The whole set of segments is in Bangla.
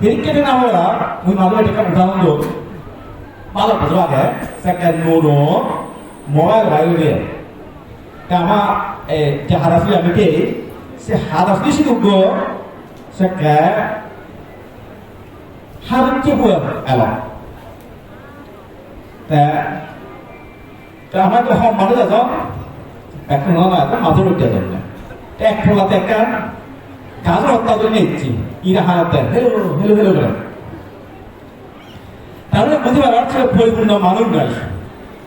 பெருக்கென நாவலா உன் மகளுடைய உதாரணம் பால பதுவாக செகண்ட் நூறு মোবাইল ভাইলে আমা যে হারাফি আমি কে সে হারাফি সে উগ্র সে হারকে এল আমার যখন মানুষ আজ এখন মাথা উঠে যাবে এক ফোলাতে একটা so এখন না তো মাথা উঠতে যাবে না এক ফোলাতে একটা গাজর হত্যা করে নিচ্ছি। ইরা হারাতে হেলো হেলো হেলো করে। তাহলে বুঝতে পারা পরিপূর্ণ মানুষ নয়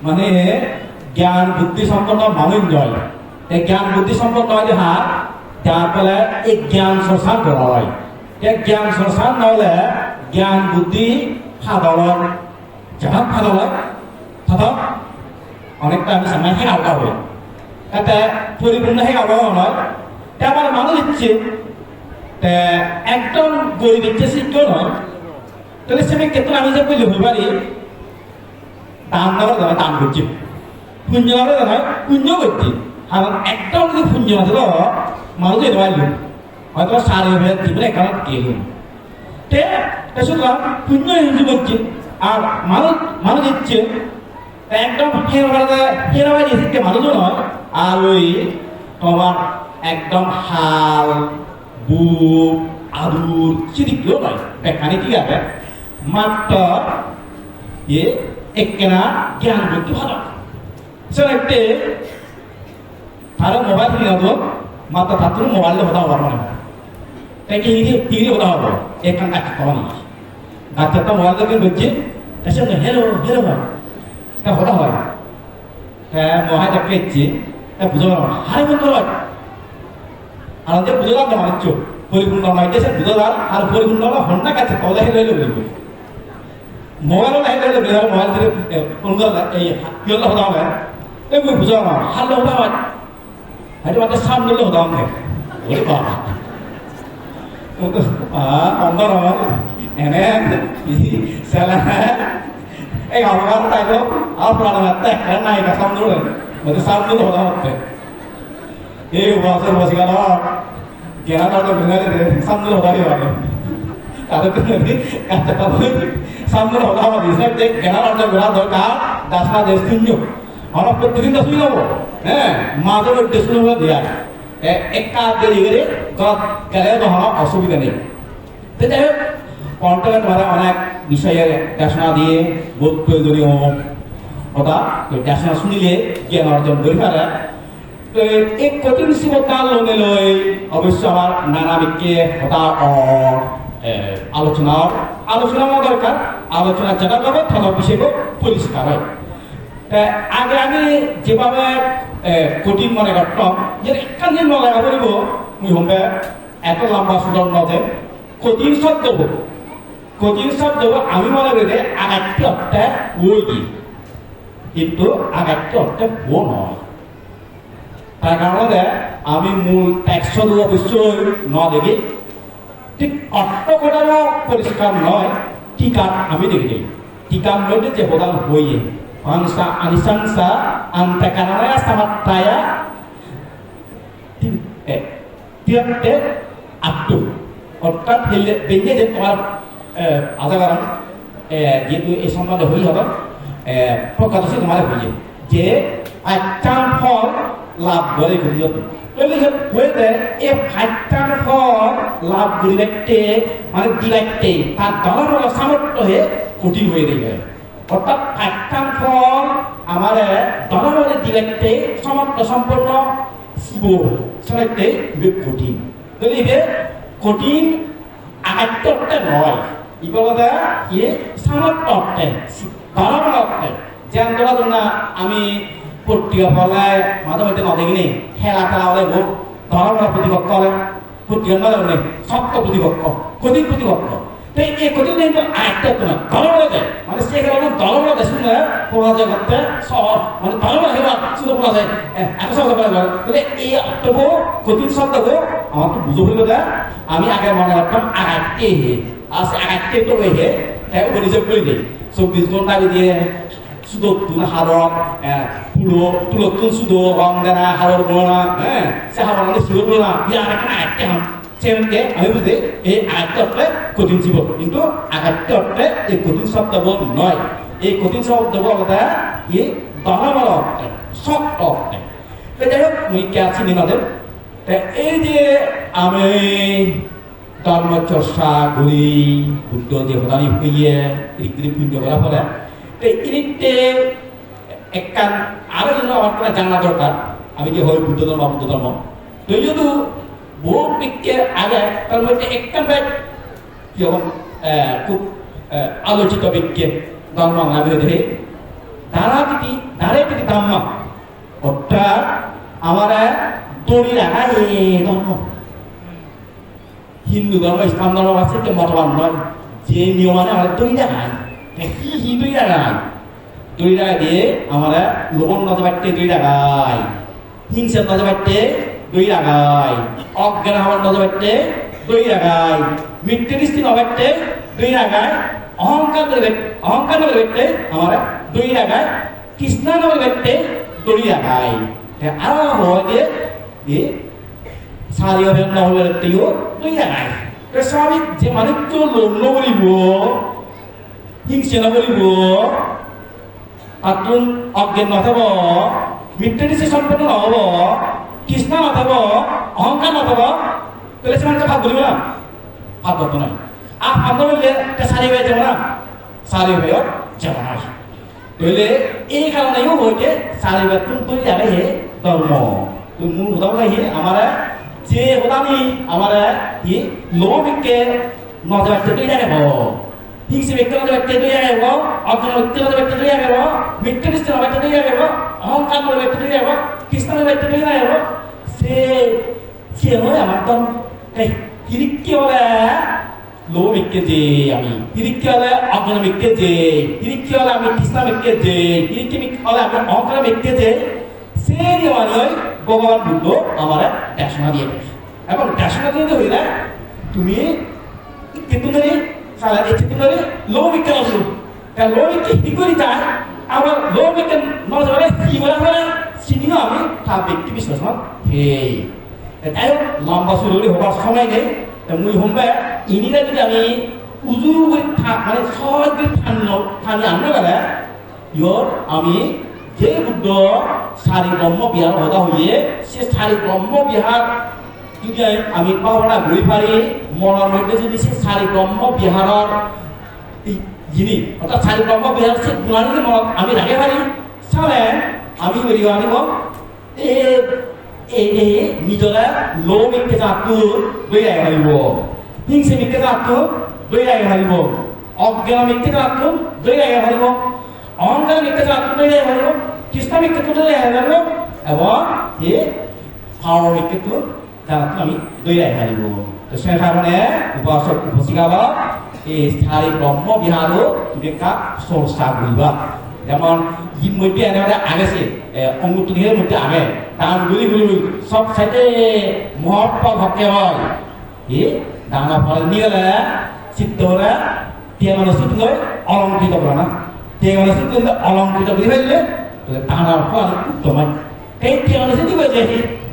মানে জ্ঞান, বুদ্ধি সম্পন্ন মানুষ নয় এই জ্ঞান, বুদ্ধি সম্পন্ন হয় হাত যার ফলে এই জ্ঞান চর্চা করা হয়। এই জ্ঞান চর্চা নহলে জ্ঞান, বুদ্ধি সাধারণ যাহাত সাধারণ থাকক অনেকটা আমি সামনে আলগা হয় তাতে পরিপূর্ণ নয় তা আমার মানুষ ইচ্ছে একদম গরিব ইচ্ছে শিক্ষা নয়। তাহলে সে ক্ষেত্রে আমি যে বলি হই পারি দান দেওয়ার দ্বারা দান করছি। পুণ্য দেওয়ার দ্বারা পুণ্য করছি। আর একদম যদি পুণ্য আছে তো মানুষ যেতে পারলি হয়তো সারে হয়ে জীবনে একান্ত গেলুন তে সুতরাং পুণ্য হিন্দু করছে। আর মানুষ মানুষ ইচ্ছে একদম হেরাবাড়ি হেরাবাড়ি এসে মানুষও নয়। আর ওই তোমার একদম হাল সেদিকেও নয় এখানে কি আছে মাত্র এ এককেনা জ্ঞান বুদ্ধি ভালো সেটা একটে তারা মোবাইল থেকে নেব মাত্র তার মোবাইল কথা হবার মনে হয় তাই হিন্দি হিন্দি কথা হব এখান একটা কম বাচ্চাটা মোবাইল থেকে বলছে সঙ্গে হেলো হেলো হয়। তা কথা হয় হ্যাঁ মহাজা পেয়েছি তা বুঝো না হারে বন্ধ হয় আর যে বুঝো না আমার চোখ পরিপূর্ণ নয় দেশে বুঝো না আর পরিপূর্ণ হলো হন্যা কাছে কলে হেলে হেলে বলবে মোবাইল হেলে হেলে বলে মোবাইল থেকে ফোন করে এই কিয়লা হতা হবে এই বুঝো না। হারলে হতা হয়? হয়তো আমাদের সামনে হতা হবে ওরে বাবা। অন্ধর এনে salah eh kalau kata itu apa pernah ngetek karena naik ke sam dulu berarti sam dulu udah ngetek eh bahasa bahasa kalau kira kalau benar deh sam dulu udah ya kalau itu nanti kata kamu sam dulu udah apa bisa deh kira kalau benar দরকার দাসনা দেশ শূন্য আমরা প্রত্যেকদিন তো শুনব হ্যাঁ মাঝে মধ্যে শুনব দিয়া একা দেরি করে গত গেলে তো অসুবিধা নেই তো যাই হোক কন্ট্রাক্ট দ্বারা অনেক বিষয়ে দেশনা দিয়ে বোধ প্রয়োজনীয় কথা দেশনা শুনিলে জ্ঞান অর্জন করে পারে এই কঠিন শিবকাল লনে লৈ অবশ্য আমার নানা বিকে হতা আলোচনার আলোচনা দরকার। আলোচনা জানা যাবে তখন বিষয়কে পরিষ্কার হয়। আগে আগে যেভাবে কঠিন মনে করতাম যে একখান দিন মনে করিব, মুই হমবে এত লম্বা সুযোগ নজে কঠিন শব্দ কঠিন শব্দ আমি মনে করি আগাতটি অর্থে ওই কিন্তু আগাতটি অর্থে ও নয়। তার কারণে আমি মূল ট্যাক্স অবশ্যই ন দেখি ঠিক অর্থ কটারও পরিষ্কার নয়, টিকা আমি দেখি টিকার মধ্যে যে প্রধান হইয়ে। Bangsa anisansa antakanaya samattaya eh tiapte abdu অর্থাৎ বেঁধে যে তোমার আধার যেহেতু এই সম্বন্ধে হই হবে প্রকাশে তোমার হইয়ে। যে আচ্ছান ফল লাভ করে গুঞ্জত হইতে এই ফাইটান ফল লাভ করিতে মানে দিলাইতে তার দলের সামর্থ্য হয়ে কঠিন হয়ে দেবে অর্থাৎ আটটান ফল আমার দলমলে দিলেতে সমর্থ সম্পন্ন শিব সেটাতে কঠিন তাহলে এটা কঠিন আগাত্য অর্থে নয় ইবলতে ইয়ে সামর্থ্য অর্থে দলমল অর্থে। যেন তোরা না, আমি পত্রিকা ফলায় মাঝে মাঝে নদেখিনি খেলা খেলা হলে বহু দলমল প্রতিপক্ষ হলে পত্রিকা নয় সত্য প্রতিপক্ষ কঠিন প্রতিপক্ষ। তো এই কঠিন কিন্তু আরেকটা তোমার দলমলে মানে সেখানে দলমলে শুনে পড়া যায় করতে সব মানে দলমলে হেবা শুধু পড়া যায় যায় এই অর্থব কঠিন শব্দকে আমাকে বুঝো বলল আমি আগে মনে রাখতাম আগাতে হে। সে আগাতে তো হে তাই অভিযোগ করে দিই চব্বিশ ঘণ্টা দিয়ে তুন হারক পুরো তুলো হ্যাঁ সে হারর মানে শুধু গোনা বিয়া রাখা আগাতে হাম চ্যানেলকে আমি এই আগারটা কঠিন জীব। কিন্তু অর্থে এই কঠিন শব্দ নয়। এই কঠিন শব্দ বলতে এই দলাবল অর্থে, শক্ত অর্থে। যাই হোক, মুই কে আছি নিমাদের তা এই যে আমি ধর্ম চর্চা করি, বুদ্ধ দেবতানি হইয়ে পুণ্য করা ফলে তো ইনিতে একখান আরও যেন আমার একটা জানা দরকার, আমি যে হই বুদ্ধ ধর্ম বুদ্ধ ধর্ম। তো যদি বহু বিজ্ঞের আগে, তার মধ্যে একখান ব্যাগ যেমন খুব আলোচিত বিজ্ঞের ধর্ম আমি দেখি তারা যদি তারে যদি ধর্ম অর্থাৎ আমার দড়ি রাখা এ ধর্ম। হিন্দু ধর্ম, ইসলাম ধর্ম আছে মতবাদ নয়। যে নিয়ম মানে আমাদের দড়ি রাখায় কি হি দড়ি রাখায় দড়ি রাখা দিয়ে আমরা বাড়তে দড়ি রাখায় হিংসার বাড়তে দড়ি রাখায় অজ্ঞান নজর বাড়তে দড়ি রাখায় মৃত্যু দৃষ্টি নবাড়তে দড়ি রাখায় অহংকার করে অহংকার করে ব্যক্তি আমরা দড়ি রাখায় কৃষ্ণা করে ব্যক্তি দড়ি রাখায় আরও হয় দিয়ে দিয়ে সারিয়রের নহলের তেও তৈয়া নাই স্বাভাবিক যে মানুষটো লোভ নকৰিব হিংসা নকৰিব তাতোন অজ্ঞান নাথাব মৃত্যুনিচে সম্পন্ন নহ'ব কৃষ্ণ নাথাব অহংকাৰ নাথাব তাহলে সেমানকে ভাগ বলিব না? ভাগ করতো নয় আর ভাগ বললে সারি হয়ে যাব না? সারি হয়ে যাব না। তাহলে এই কারণেও হইতে সারি বেতন তৈরি যাবে হে ধর্ম। তো মূল কথা হলো হে আমার, যে হতানি আমার ই লোভিককে নজর তৈরি যাবে। হিংসে ব্যক্তি নজর রাখতে তৈরি যাবে অজ্ঞান ব্যক্তি নজর রাখতে তৈরি যাবে মৃত্যু নিষ্ঠ নজর রাখতে তৈরি যাবে কৃষ্ণ নজর রাখতে তৈরি সে সে নয় আমার ধর্ম। এই হিরিক্কি হলে লো মিক্কে যে আমি হিরিক্কি হলে অজ্ঞান মিক্কে যে হিরিক্কি হলে আমি কৃষ্ণ মিক্কে যে হিরিক্কি মিক্কে হলে আমি অহংকার মিক্কে যে, সে নিয়ে ভগবান বুদ্ধ আমার দিয়ে দেয় এখন দেশনা দিয়ে হইলে তুমি কিন্তু সারা চিত্র ধরে লো নজর তা লো মিক্কে কি করি যায়? আমার লো মিক্কে নজরে কি বলা হয়? চিনিও আমি, তা ব্যক্তি বিশ্বাস হে তাই হোক, লম্বা চুরি হবার সময় নেই। মুই হম্বা ইনিরা যদি আমি উজু করে থাক মানে সহজ করে ঠান ঠানি আনতে গেলে ইয়র আমি যে বুদ্ধ সারি ব্রহ্ম বিহার হতা হইয়ে, সে সারি ব্রহ্ম বিহার যদি আমি পাওয়াটা ঘুরে পারি মনের মধ্যে যদি সে সারি ব্রহ্ম বিহারর যিনি অর্থাৎ সারি বিহার সে গুণানিকে মনত আমি রাখে পারি চালে, আমি হেৰি আনিব। এই নিজৰে লো জাতটো লৈ আহি পাৰিব হিংসে জাতটো লৈ আহি পাৰিব অজ্ঞান লৈ আহি পাৰিব অহংকাৰ মিকে জাতটো লৈ আহি পাৰিব কৃষ্ণ মিকেটো লৈ আহি পাৰিব এবং এই ভাৱৰ মিকেটো জাতটো আমি লৈ আহি পাৰিব তো সে কারণে এই স্থায়ী ব্রহ্ম বিহারও তুমি কাক চর্চা করিবা যেমন মধ্যে একেবারে আগেছে অঙ্গুত্তরের মধ্যে আগে। দান গুলি গুলি সব সাইডে মহত্ব ভক্তে হয়। এ দানা ফল নিয়ে গেলে চিত্ত হলে দিয়ে মানুষ চিত্ত করে অলঙ্কৃত করে না। দিয়ে মানুষ চিত্ত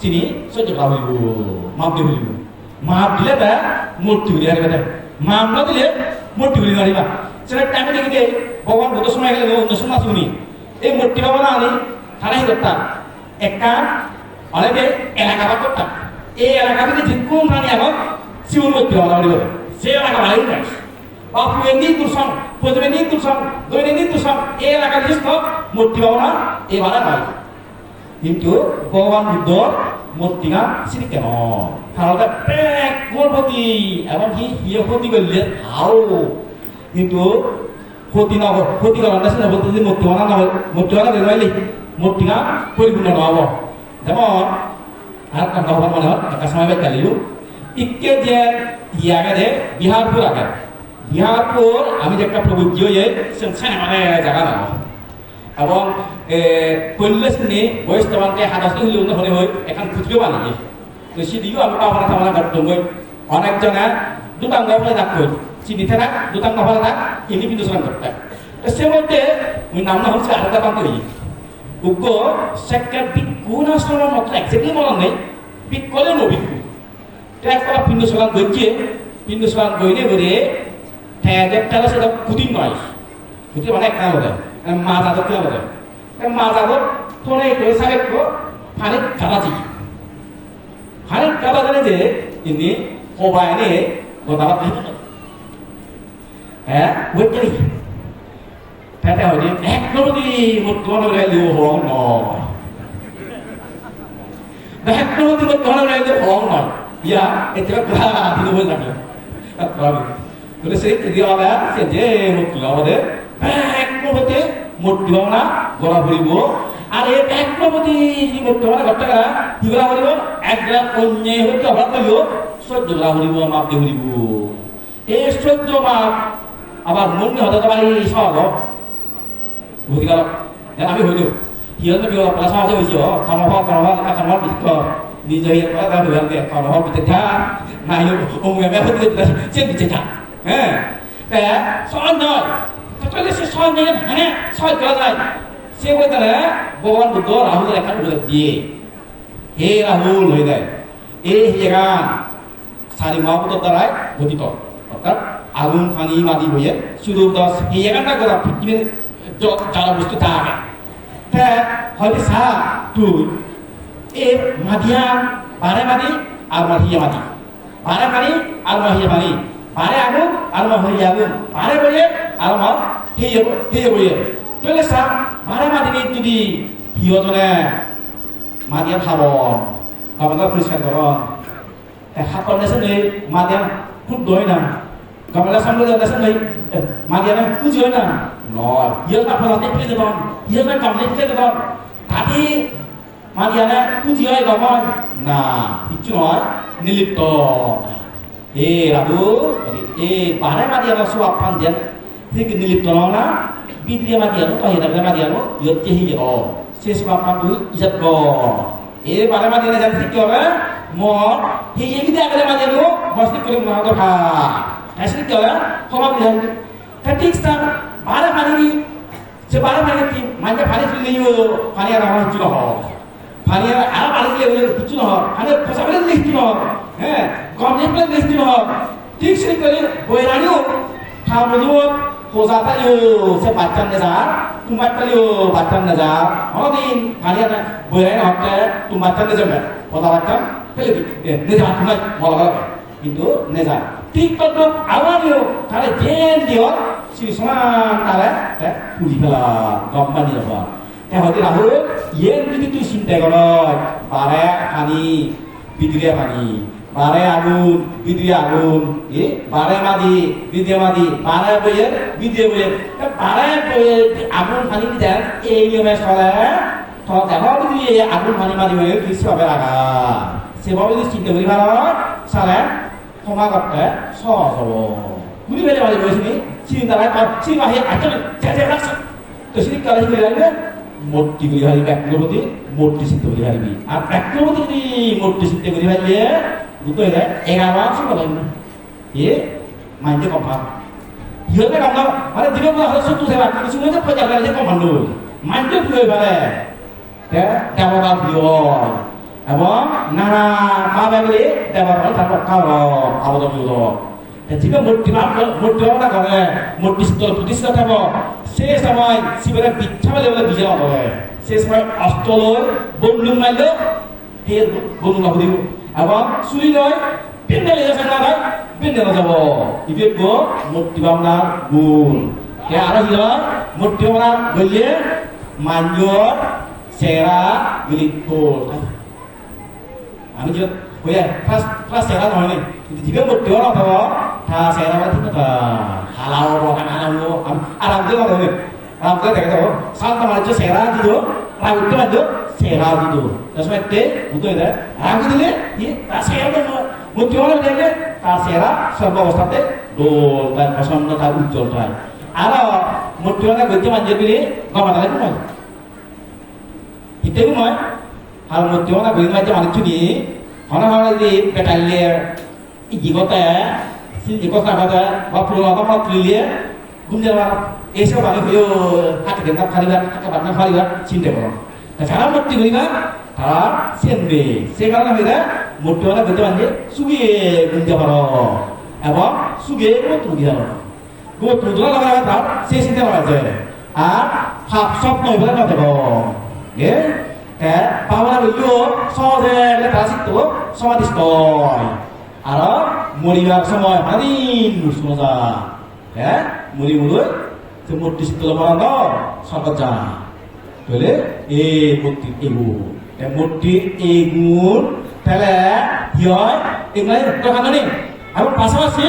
চিনি, সহ্য হইব। মাপ দি হইব মাপ দিলে তা মূর্তি হইলে হারিবা দে মাপ না দিলে মূর্তি হইলে হারিবা সেটা টাকা দেখি দে ভগবান কত সময় গেলে অন্য সময় আসুনি এই মূর্তি বাবা না আনি খানাই করতাম একটা অনেকে এলাকা ভাগ করতাম এই এলাকা থেকে যে কোন প্রাণী এখন শিবন মূর্তি বাবা বলিব সে এলাকা ভালো না ভালোই নাই বাপুয়েন্দি তুলসং পদমেন্দি তুলসং দৈনন্দি তুলসং এই এলাকার মূর্তি ভাবনা এবারে নয় কিন্তু ভগবান বুদ্ধর মূর্তিগা চিনি কেন? কারণ পেক গর্ভবতী এবং কি হিয়ে ক্ষতি করলে হাও কিন্তু ক্ষতি নব ক্ষতি করার দেশে নব যদি মূর্তি বানা নয় মূর্তি বানা দেবে নাইলে মূর্তিগা পরিপূর্ণ নহব যেমন, আর একটা ভগবান মনে হয়, একটা সময় বের কালিও ইকে যে ইয়াগে দে বিহারপুর আগে। বিহারপুর, আমি যে একটা প্রভু গিয়ে মানে জায়গা না এবং কৈলাসনি বয়স্তবানকে হাদাসনি হইলেও হলে হই এখন খুচরো বানিয়ে তো সিদিও আমি পাবনা থামনা গাড়ি অনেকজনে দুটাং গফলে ডাক কই চিনি থাক, দুটাং গফলে ডাক ইনি কিন্তু সরান করতে। তো সে মধ্যে মুই নাম না হচ্ছে আলাদা পান করি উগ্র সেক্টর বিক্ষু না সরার মতো একজাক্টলি মনে নেই। বিক্ষলে নো বিক্ষু ট্যাগ করা পিণ্ড সরান গইছে পিণ্ড সরান গইলে বলে ট্যাগ একটা সেটা কুদিন নয়। কুদি মানে একটা হলে। মাজাদত কি হবে? মাজাদত তোনে itu সাবেক ফানিক গালাজি ফানিক গালাজি যে ini কোবায় নে গোদাবা কি হ্যাঁ গেলি তাতে হইছে এক নবদি মুতন রে লিও হং ন এক নবদি মুতন রে লিও হং ন ইয়া এটা গা দিনো বল না বলে, সেই দিয়া সে যে মুতল আমাদের মূর্তি ভাবনা গড়া ফুরিব আর এই এক নবতী যি মূর্তি ভাবনা ঘটকা কি মাপ দিয়ে ফুরিব এই সহ্য মাপ আবার মনে হতে তো পারি সহজ বুঝি গেল আমি হইল সিহঁতে বিহ পেলা সহজে হৈছে কৰ্মফল নিজে হিয়ে এটা বিভাগ কৰ্মফল সে বিচেঠা হ্যাঁ সহজ নহয় তাহলে সে সহজ নেই মানে সহজ করা যায়। সে বলে তাহলে, ভগবান বুদ্ধ একটা উল্লেখ দিয়ে, হে রাহুল হয়ে যায়। এই হেগান সারি মহাপুতর দ্বারাই গঠিত। অর্থাৎ আগুন, পানি মাদি হয়ে শুধু দশ এই হেগানটা করা পৃথিবীর যারা বস্তু তা হয়তো সা, তুই, এ মাদিয়ান বারে মাদি আর মাহিয়া মাদি বারে পানি আর মাহিয়া পানি বারে আগুন আর মাহিয়া আগুন বারে বয়ে আর মা হেয়ে হেয়ে বয়ে তাহলে সা বারে মাদিনি যদি হিয়জনে মাদিয়া খাবন গামলা পরিষ্কার করন হাতন দেশে নেই মাদিয়া খুব দই না গামলা সামনে দেশে নেই মাদিয়া না কুজি হয় না নয় ইয়ে না ফলাতে ফেলে দেবন ইয়ে না গামলে ফেলে দেবন তাতে মাদিয়ানা কুজি হয় গমন না কিচ্ছু নয় নিলিপ্ত রাবু এ বারে মাদিয়ানা সব আপান যেন ঠিক নিলিপ্ত নয় না, বিদ্রিয়া মাদিয়ানো কহে থাকলে মাদিয়ানো ইয়তে হি অ। শেষ আপান তুই, ইজাত গ। এ বারে মাদিয়ানা জানি ঠিক হবে? মন সেই এবিধে আগলে মাদিয়ানো মস্তি করে মনে কথা। এসে কি হবে? ক্ষমা বিধান ঠিক স্থান বারে মাদিনি সে বারে মাদিনি মানে ফালি ফালি আর আমার হয় পানি আর পানি দিয়ে বলে কিছু নহয় মানে পয়সা বলে লিখছি নহয় হ্যাঁ কম দিয়ে বলে লিখছি নহয় ঠিক সেই করে বইরানিও খামজুত খোঁজা তালিও সে বাচ্চান নেজা তোমার তালিও বাচ্চান নেজা অদিন পানি আর বইরানি হচ্ছে তুমি বাচ্চান নেজা কথা বাচ্চান ফেলে দি নেজা তোমার বলা কিন্তু নেজা ঠিক তত আওয়ানিও তাহলে জেন দিও শ্রী সমান তাহলে পুজি ফেলা গম্পানি যাবা হয়তো রাহুল ইয়েন যদি তুই চিন্তা কর। বারে পানি বিদ্রিয়া পানি। বারে আগুন বিদ্রিয়া আগুন। এ, বারে মাদি বিদ্রিয়া মাদি। বারে বইয়ের বিদ্রিয়া বইয়ের বারে বইয়ের আগুন পানি দেন, এই নিয়মে চলে। তো দেখো যদি এই আগুন পানি মাদি বইয়ের কিছু হবে লাগা সেভাবে যদি চিন্তা করি ভালো। চালে, ক্ষমা করতে সহজ হব। বুঝি পেলে মাঝে বলেছিনি চিন্তা চিন্তা আহি আচরণ তো সেদিন কালে লাগবে মূর্তি করি হারিবি একগ্রপতি মূর্তি সিদ্ধ করি হারিবি আর একগ্রপতি যদি মূর্তি সিদ্ধ হারিলে দুটো হয়ে যায় এগারো অংশ কথা এ, মাইন্ডে কম ভাব সিহঁতে কাম নাম মানে দিব হলে চুটু থাকা কিছু মধ্যে পয়সা লাগে কম ভালো মাইন্ডে ফুলে পারে। দেবতা প্রিয়। এবং নানা পাবে বলে দেবতা তারপর খাওয়া আবদ্ধ প্রিয় যেটা মূর্তি মূর্তি করে মূর্তি স্থল প্রতিষ্ঠা থাকব সে সময় শিবের পিঠা বলে বলে বিজয় হবে সে সময় অস্ত্র লয় বন্দুক মারলেও সেই বন্দুক দিব? এবং চুরি লয় পিন্ডালি যাচ্ছে না ভাই না যাব। ইবে গো মূর্তি ভাবনার গুণ। কে আরও কি মূর্তি ভাবনা বললে মাঞ্জর সেরা গুলি আমি যে ক্লাস কিন্তু মূর্তি ঠিক হালাও বকান হালাও আরাম দিয়ে মানে আরাম দিয়ে দেখে যাব সাত মানে যে সেরা দিল রাগ উঠতে পারতো সেরা দিল তার সময় তে বুঝতে দেয় রাগ দিলে ই তা সেরা দেয় মূর্তি ভাবনা দেখলে তার সেরা সর্বাবস্থাতে দোল তার প্রসন্ন তার উজ্জ্বল হয় আর মূর্তি ভাবনা গদ্য মানজে দিলে গমাতা লাগে নয় ইত্যাদি নয় আর মূর্তি ভাবনা গদ্য মানজে মানুষ নি হনা হনা যদি পেটাইলে ইকো কাটাটা বাপলো আবার বাপলি লিয়ে গুন্ডে আবার এইসব আমি হইও হাতে না ফারিবার হাতে বাদ না ফারিবার চিন্তা করো যারা মূর্তি হইবা তারা সেন্দে সে কারণে হইলে মূর্তিওয়ালা বলতে পারে সুগিয়ে গুন্ডে পারো এবং সুগে গোত্র দিয়ে পারো গোত্র দুলা লাগাবে তার সে চিন্তা করা যায়। আর ভাব স্বপ্ন হইবে না দেখো এ? পাওয়া হইলেও সহজে তারা শিখতে সমাধিস্থ হয় আর মরিবার সময় হারিন সোজা হ্যাঁ? মরি মূল সে মূর্তি শীতল বানান সকাল যা তাহলে এ মূর্তি এগুণ মূর্তি এগুণ তাহলে কি হয়? এগুলাই রক্তকাণ্ড নেই। এবং পাশাপাশি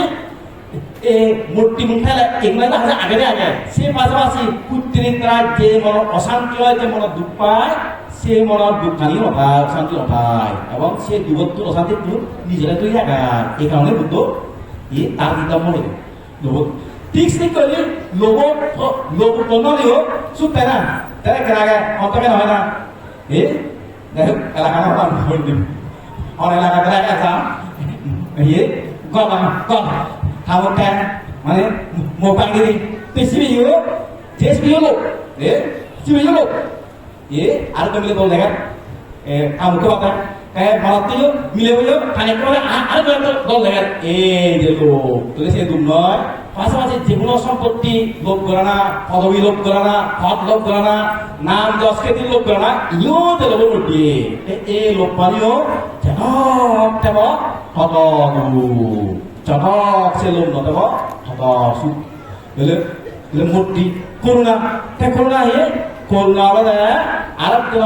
এ মূর্তি মুখালে এগুলাই না আগে আগে। সে পাশাপাশি পুত্রিকরা যে মন অশান্তি হয় যে মন দুঃখ পায় সে মনের দুঃখানি নথায় অশান্তি নথায় এবং সে দুবত্তর অশান্তি দূর নিজেরা তৈরি আগার এই কারণে বুদ্ধ ই তার মনে লোভ ঠিক ঠিক করলে লোভ লোভ বন্ধনীয় চুপ তাই না। তাই কেন আগে অন্তকে নহয় না। এ দেখো এলাকা না বল দিন অন এলাকা কেন একা ইয়ে গম গম হাওয়াটা মানে মোবাইল দিয়ে পৃথিবী ইউ দেশ বিলো এ পৃথিবী ইউ এ আর কমিলে বল দেখা এ কামকে বাতা এ ভারতীয় মিলে বলে খানে করে আর কমিলে বল দেখা এ যে লোক তোলে সে দুম নয় পাশাপাশি যে কোনো সম্পত্তি লোভ করে না পদবী লোভ করে না পদ লোভ করে না নাম যশ খ্যাতি লোভ করে না ইও যে লোভ উঠি এ লোক পালিও যেন তেব হতদু চটক সে লোক হতসু বলে বলে মূর্তি করুণা করুণা করুণা বলে আরেক দিন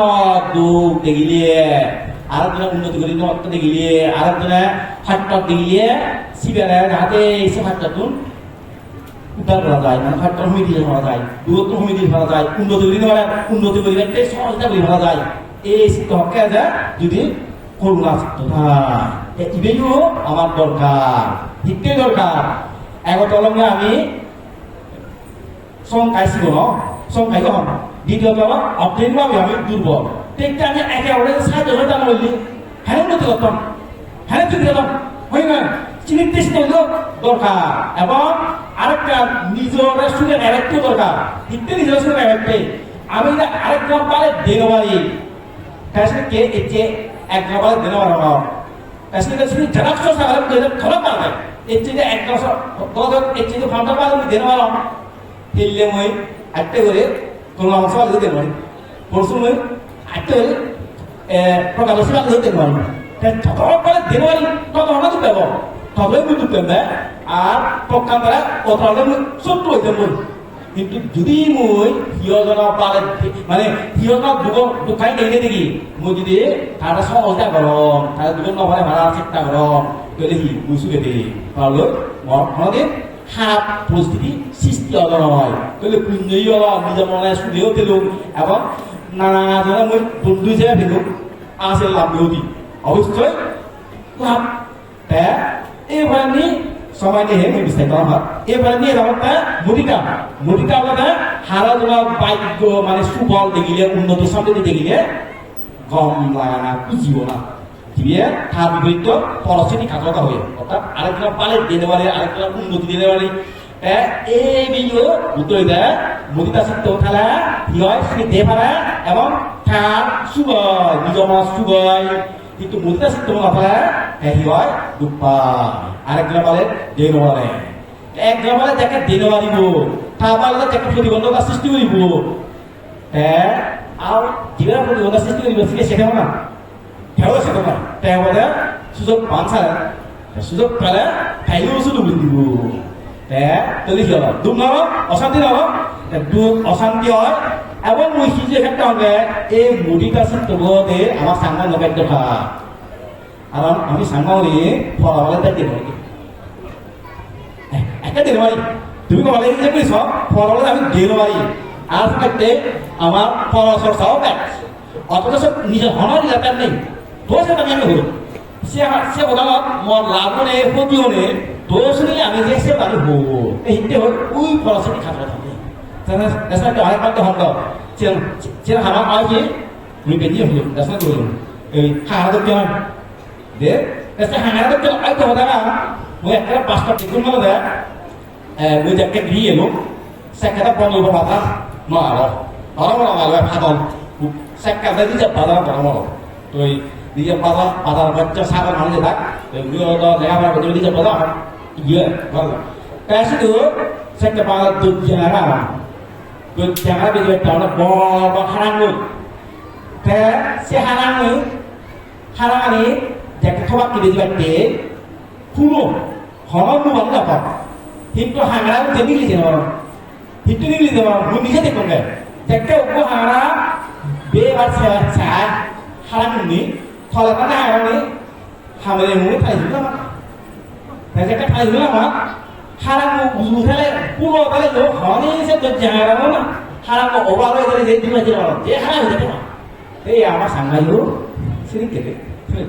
দুঃখ দেখিলিয়ে উন্নতি করি নত্ব দেখিলিয়ে আরেক দিন হাট্ট দেখিলিয়ে শিবের হাতে এসে হাট্টা তুন যায় মানে যায় যায় এই যায় যদি আমার দরকার হিতে দরকার এগত আমি সং কাইছিল ন দ্বিতীয়ত অপ্রেম ভাবে আমি দুর্বল। দেখতে আমি একে অপরের সাহায্য হইতাম বললি হ্যাঁ উন্নতি করতাম। হ্যাঁ তুই দিতাম হই না চিনির্দিষ্ট দরকার। এবং আরেকটা নিজের সুরে আরেকটু দরকার। হিতে নিজের সুরে আরেকটে আমি আরেকটা পারে দেনো বাড়ি কাছে কে এতে এক গ্রামার দেনো বাড়ানো কাছে কাছে জনাক সসা আর দেনো খরচ পাবে এতে এক গ্রাস দশ এতে ফান্ডা পাবে দেনো বাড়ানো হেললে মই আটটে করে অংশ আগে দিতে পারি। পরশু মই আটটে করে প্রকাশী আগে দিতে পারি। দিতে পারি তত হঠাৎ দেব। তবে দুধ দেবে আর পক্কা তারা অতটা মুই হইতে মই কিন্তু যদি মই সিয়জনা পালে মানে সিয়জনা দুগ দুখাই দেখে দেখি, মই যদি তার সহজটা গরম তার দুগ নভারে ভাড়া চেষ্টা গরম তাহলে সি বুঝু দে তাহলে মনে হাত পরিস্থিতি সৃষ্টি হলো নয় তাহলে পুণ্যই হলো, নিজের মনে শুনেও পেলুম এবং নানা জনে মই বন্ধু হিসেবে পেলুম আছে লাভ দিই অবশ্যই, লাভ তে এবার নি সময় নিয়ে আমার এবার নিয়ে যাব তা মুদিকা বলতে হারা জোড়া বাক্য মানে সুফল দেখিলে, উন্নত সমৃদ্ধি দেখিলে গম লাগা না কুচিব না। দিয়ে তার বিপরীত পরশ্রেণী কাজটা হয়ে। অর্থাৎ আরেকটা পালে দিতে পারে আরেকটা উন্নতি দিতে পারে উত্তর দেয় মুদিতা চিত্ত খেলা কি হয়? দিয়ে পারে এবং তার সুগয় নিজ মন সুগয় কিন্তু মুদিতা কি হয়? পায় আরেকজনে বলে দেন মারিব তার বলে প্রতিবন্ধকতা সৃষ্টি করিব আর যিবিলাক প্ৰতিবন্ধকতা সৃষ্টি কৰিব সেটা না তেওঁ সেটা না তেওঁ বলে সুযোগ ছাড়া সুযোগ পালে শুধু বুঝি দিব। তে তলি কি হল দুখ নহব, অশান্তি দুখ, অশান্তি হয়। এবং মই সিজে ক্ষেত্রে এই মুদিটা চিত্রবোধে আমার সাংবাদ খা কারণ আমি সাংবাদি ফলাফলে দেখতে পারি একটা দিন তুমি কমালে যে কইছ ফলাফলে আমি পারি আর থাকতে আমার পরচর্চাও ব্যাক অথচ নিজের হনর ব্যাপার নেই। দোষ এটা আমি হল। से हाथ से बोला मोर लागू ने होदियो ने दोष ने आगे जैसे बारे हो हिंदे हो कोई पॉसिबल खाता था नहीं तना ऐसा तो हर बात तो हम लोग चल चल हमारा आज ये मुझे बेटी हो ऐसा तो ए हाँ तो क्या दे ऐसा हाँ तो क्या आज तो होता ना वो एक तरह पास्ता टिकून में होता है वो जब के भी ये लोग सेकंड बॉन्ड लोग बाता ना आलो आलो आलो आलो भागो सेकंड जब बाता ना आलो तो নিজের পাতা পাতার বাচ্চা সাগর মানুষ থাক লেখাপড়া করতে নিজের পাতা ইয়ে শুধু সেটা পাতা দুর্যারা দুর্যারা বিজয় তাহলে বড় হারাঙ্গু সে হারাঙ্গু হারাঙ্গানি দেখে থবাক কিনে দিবাতে পুরো হরঙ্গু বাংলা পাব কিন্তু হাঙ্গারা দেবি লিখে নেওয়া কিন্তু লিখে দেওয়া নিজে দেখুন দেখতে উপহারা বেবার ছাড়া হারাঙ্গুনি 허노무 만나 봐 힌도 하나는 재미리 되는 힌도 일이 되는 뭐 미세 될 건가 제가 없고 하나 배가서 자 하나님이 털어가 나가니 하면에 몸이 다 있나 봐 제가 다 있나 봐 하라고 무사래 꾸러가래 너 허니서 그 장하라고 하라고 오바로 그래 내 뒤만 지나가 제 하나 되잖아 에 아마 상가요 스리케데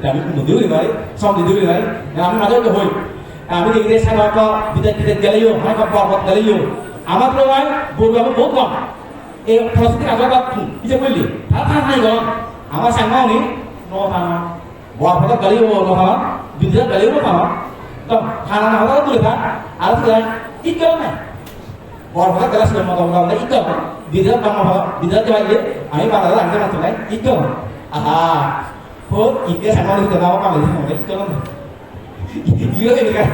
আমি নদীও নাই সব নদীও নাই আমি মাঝে তো হই আমি দেখি সাগর বিদেশ বিদেশ গেলেও অনেক পর্বত গেলেও আমার তো ভাই বলবো আমি বহুত কম এই ফসলি কাজৰ পৰা কি যে কৰিলি তাৰ ঠাই নাই গল আমাৰ চাংমাও নি নথানা বৰফত গালিও নথানা বিদেশত গালিও নথানা তো খানা নহ'লে তুলি থাক আৰু কি হয় ই কিয় নাই বৰফত গেলা ছিল মত মত ই কিয় বিদেশত কাম নহ'ব বিদেশত যাই আমি বাংলাদেশ আনকে মাতি নাই ই কিয় আহা বহুত ইতিয়া চাংমাও নি কেনেকুৱা কাম লৈছে নহ'লে ই কিয় নাই ইউরোপ আমেরিকা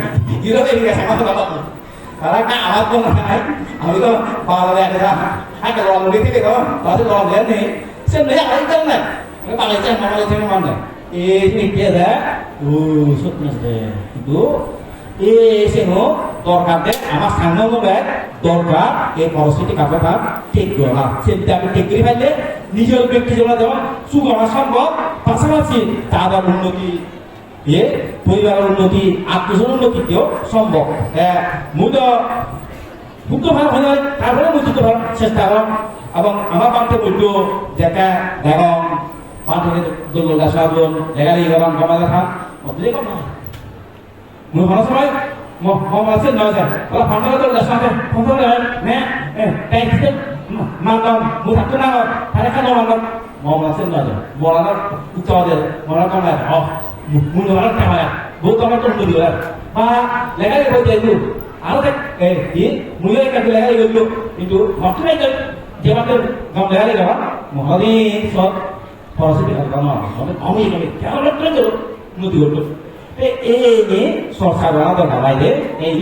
ইউরোপ আমেরিকা সাংবাদিক বাবা karena kan alat pun naik aku itu kalau lihat ada. Ada kalau di TV kan pasti kalau lihat nih sebenarnya ada itu kan cek mana eh ini dia ada uh sukses deh itu eh seno দরকারতে আমার সামনে দরকার এই কাপড় তার ঠিক করা সেটা ঠিক করে নিজের ব্যক্তি জীবনে যেমন সুগমা সম্ভব পাশাপাশি তাদের উন্নতি 예, পরিবারের উন্নতি আত্মীয় উন্নতিতেও সম্ভব হ্যাঁ মুদ মুক্ত ভালো হয়ে তারপরে মুক্ত ভালো চেষ্টা এবং আমার বাড়িতে বলতো যেটা এবং বাড়িতে দোল গাছা দোল এগারি গরম কমা দেখা অতলে কম নয় মুই ভালো সময় মম আছে নয় যায় বলা ফান্ডা দোল গাছা আছে ফোন নে ট্যাক্স মানলাম মুই থাকতো না তাহলে কেন মানলাম মম আছে নয় যায় বলা উচ্চ দেয় মরা কম অ mulu orang kaya bu kamu tuh dulu ya pak lega lega itu aku kan eh di mulai kan lega lega itu itu waktu itu jangan tuh kamu lega lega pak mau di shot positif atau kamu kami kami jangan lupa tuh mau di waktu eh ini সরকার তো নামাই এই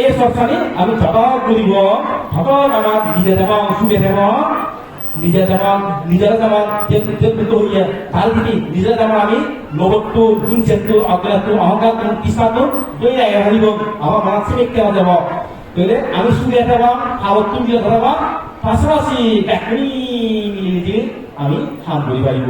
এই সরকারে আমি যত করিব। তত আমার নিজে যাব সুখে যাব নিজে যেমন নিজেরা যেমন যেমন হইয়া তার আমি লোভত্ব হিংসেত্ব অজ্ঞাত্ব অহংকার কৃষ্ণাত্ব দুই জায়গায় হারিব। আমার মানসিক ব্যক্তি আমার যাব। তাহলে আমি খাওয়ার তুমি ধরাব পাশাপাশি এখনই আমি হাম করি পারিব